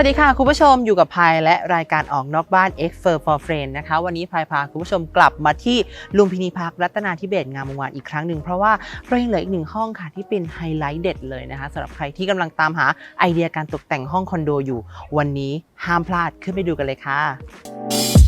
วัสดีค่ะคุณผู้ชมอยู่กับพายและรายการออกนอกบ้าน X f u r for Friend นะคะ วันนี้พายพาคุณผู้ชมกลับมาที่ลุมพินีพาร์ครัตนาธิเบศงามวงวานอีกครั้งหนึ่งเพราะว่าเรายังเหลืออีกหนึ่งห้องค่ะที่เป็นไฮไลท์เด็ดเลยนะคะสำหรับใครที่กำลังตามหาไอเดียการตกแต่งห้องคอนโดอยู่ วันนี้ห้ามพลาดขึ้นไปดูกันเลยค่ะ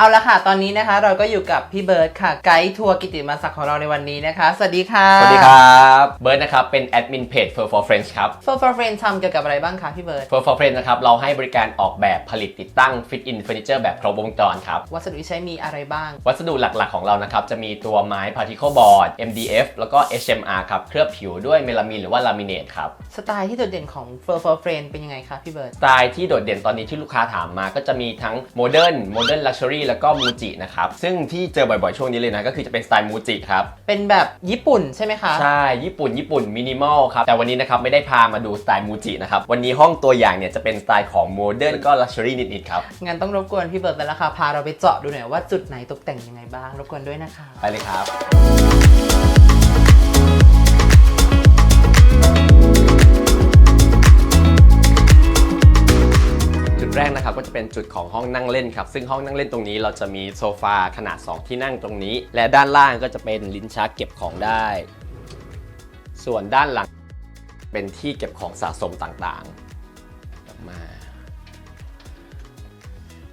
เอาละค่ะ ตอนนี้นะคะเราก็อยู่กับพี่เบิร์ดค่ะไกด์ทัวร์กิติมาศักดิ์ของเราในวันนี้นะคะ สวัสดีค่ะ สวัสดีครับเบิร์ดนะครับเป็นแอดมินเพจ Fur for Friends ครับ For for Friend ทำเกี่ยวกับอะไรบ้างคะพี่เบิร์ด Fur for Friends นะครับเราให้บริการออกแบบผลิตติดตั้ง Fit in Furniture แบบครบวงจรครับ วัสดุที่ใช้มีอะไรบ้าง วัสดุหลักๆ ของเรานะครับจะมีตัวไม้ Particle Board MDF แล้วก็ HMR ครับเคลือบผิวด้วยเมลามินหรือว่าลามิเนตครับสไตล์ที่โดดเด่นของ For for Friend เป็นยังไงคะพี่เบิร์ดสไตล์ที่โดดเด่นตอนนี้ที่ลูกค้าถามมาก็จะมีทั้งโมเดิร์นโมเดิร์นลักชัวรี่แล้วก็มูจินะครับ ซึ่งที่เจอบ่อยๆช่วงนี้เลยนะ ก็คือจะเป็นสไตล์มูจิครับ เป็นแบบญี่ปุ่นใช่ไหมคะ ใช่ ญี่ปุ่นญี่ปุ่นมินิมอลครับ แต่วันนี้นะครับไม่ได้พามาดูสไตล์มูจินะครับ วันนี้ห้องตัวอย่างเนี่ยจะเป็นสไตล์ของโมเดิร์นก็ลักชัวรี่นิดๆครับงั้นต้องรบกวนพี่เบิร์ดไปแล้วค่ะ พาเราไปเจาะดูหน่อยว่าจุดไหนตกแต่งยังไงบ้าง รบกวนด้วยนะคะ ไปเลยครับ กนะครับก็จะเป็นจุดของห้องนั่งเล่นครับซึ่งห้องนั่งเล่นตรงนี้เราจะมีโซฟาขนาด 2 ที่นั่งตรงนี้ และด้านล่างก็จะเป็นลิ้นชักเก็บของได้ ส่วนด้านหลังเป็นที่เก็บของสะสมต่างๆมา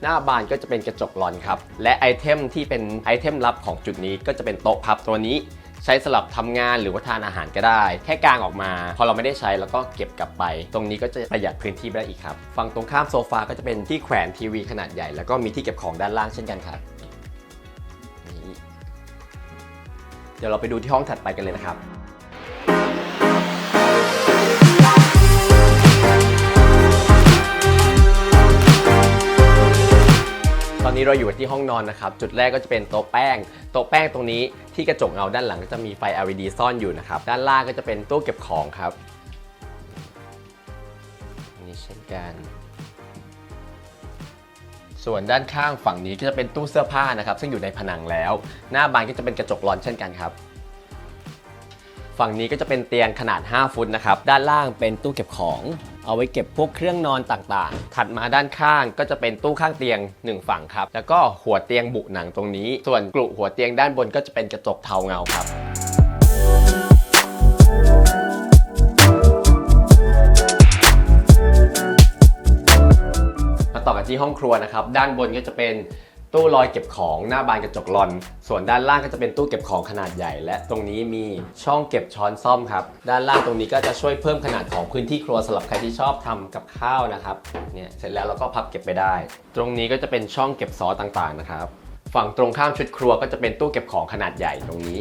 หน้าบานก็จะเป็นกระจกหลอนครับ และไอเทมที่เป็นไอเทมลับของจุดนี้ก็จะเป็นโต๊ะพับตัวนี้ ใช้สำหรับทำงานหรือว่าทานอาหารก็ได้ แค่กางออกมา พอเราไม่ได้ใช้แล้วก็เก็บกลับไป ตรงนี้ก็จะประหยัดพื้นที่ไปได้อีกครับฝั่งตรงข้ามโซฟาก็จะเป็นที่แขวนทีวีขนาดใหญ่ แล้วก็มีที่เก็บของด้านล่างเช่นกันครับเดี๋ยวเราไปดูที่ห้องถัดไปกันเลยนะครับ เราอยู่ที่ห้องนอนนะครับ จุดแรกก็จะเป็นโต๊ะแป้ง โต๊ะแป้งตรงนี้ที่กระจกเงาด้านหลังก็จะมีไฟ LED ซ่อนอยู่นะครับ ด้านล่างก็จะเป็นตู้เก็บของครับ นี่เช่นกัน ส่วนด้านข้างฝั่งนี้ก็จะเป็นตู้เสื้อผ้านะครับ ซึ่งอยู่ในผนังแล้ว หน้าบานก็จะเป็นกระจกร้อนเช่นกันครับฝั่งนี้ก็จะเป็นเตียงขนาด 5 ฟุตนะครับ ด้านล่างเป็นตู้เก็บของ เอาไว้เก็บพวกเครื่องนอนต่างๆ ถัดมาด้านข้างก็จะเป็นตู้ข้างเตียง 1 ฝั่งครับ แล้วก็หัวเตียงบุหนังตรงนี้ ส่วนกลุหัวเตียงด้านบนก็จะเป็นกระจกเทาเงาครับมาต่อกันที่ห้องครัวนะครับ ด้านบนก็จะเป็น ตู้ลอยเก็บของหน้าบานกระจกลอน ส่วนด้านล่างก็จะเป็นตู้เก็บของขนาดใหญ่ และตรงนี้มีช่องเก็บช้อนซ่อมครับ ด้านล่างตรงนี้ก็จะช่วยเพิ่มขนาดของพื้นที่ครัวสำหรับใครที่ชอบทำกับข้าวนะครับ เนี่ยเสร็จแล้วเราก็พับเก็บไปได้ ตรงนี้ก็จะเป็นช่องเก็บซอสต่างๆนะครับ ฝั่งตรงข้ามชุดครัวก็จะเป็นตู้เก็บของขนาดใหญ่ตรงนี้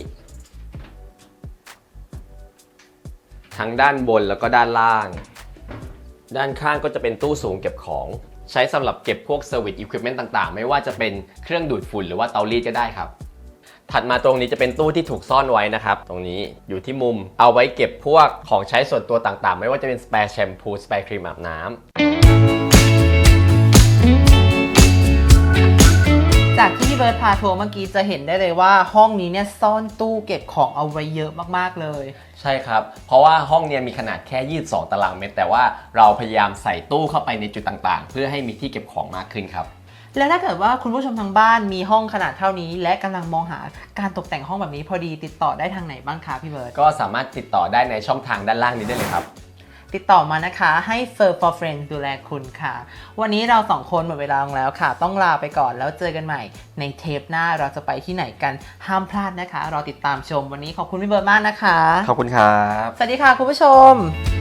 ทั้งด้านบนแล้วก็ด้านล่าง ด้านข้างก็จะเป็นตู้สูงเก็บของ ใช้สำหรับเก็บพวกเซอร์วิสอุปกรณ์ต่างๆ ไม่ว่าจะเป็นเครื่องดูดฝุ่นหรือว่าเตารีดก็ได้ครับ ถัดมาตรงนี้จะเป็นตู้ที่ถูกซ่อนไว้นะครับ ตรงนี้อยู่ที่มุมเอาไว้เก็บพวกของใช้ส่วนตัวต่างๆ ไม่ว่าจะเป็นสเปรย์แชมพูสเปรย์ครีมอาบน้ำ จากที่พี่เบิร์ดพาทัวร์เมื่อกี้จะเห็นได้เลยว่าห้องนี้เนี่ยซ่อนตู้เก็บของเอาไว้เยอะมากๆเลย ใช่ครับ เพราะว่าห้องเนี้มีขนาดแค่ 22 ตารางเมตร แต่ว่าเราพยายามใส่ตู้เข้าไปในจุดต่างๆ เพื่อให้มีที่เก็บของมากขึ้นครับ แล้วถ้าเกิดว่าคุณผู้ชมทางบ้านมีห้องขนาดเท่านี้ และกำลังมองหาการตกแต่งห้องแบบนี้พอดีติดต่อได้ทางไหนบ้างคะพี่เบิร์ดก็สามารถติดต่อได้ในช่องทางด้านล่างนี้ได้เลยครับ ติดต่อมานะคะ ให้ Fur for Friends ดูแลคุณค่ะ วันนี้เราสองคนหมดเวลาลงแล้วค่ะ ต้องลาไปก่อนแล้วเจอกันใหม่ ในเทปหน้าเราจะไปที่ไหนกันห้ามพลาดนะคะ รอติดตามชมวันนี้ขอบคุณพี่เบิร์ดมากนะคะ ขอบคุณครับ สวัสดีค่ะคุณผู้ชม